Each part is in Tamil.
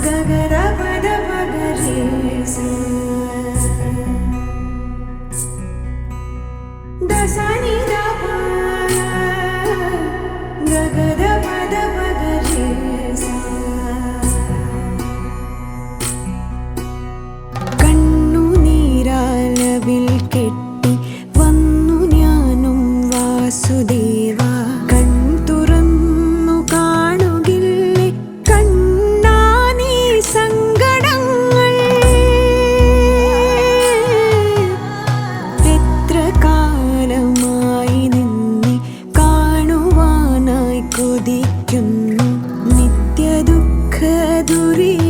Gagara Pada Bagare Sa നിത്യദുഃഖ ദുരിയ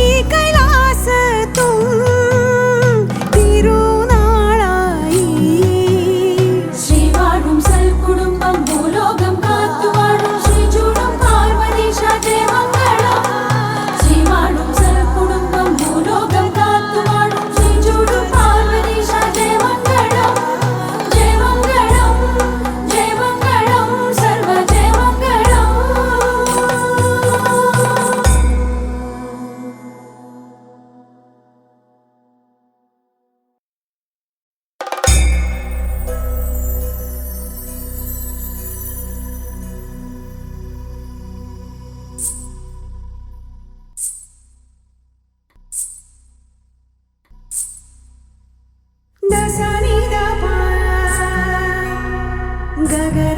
gaga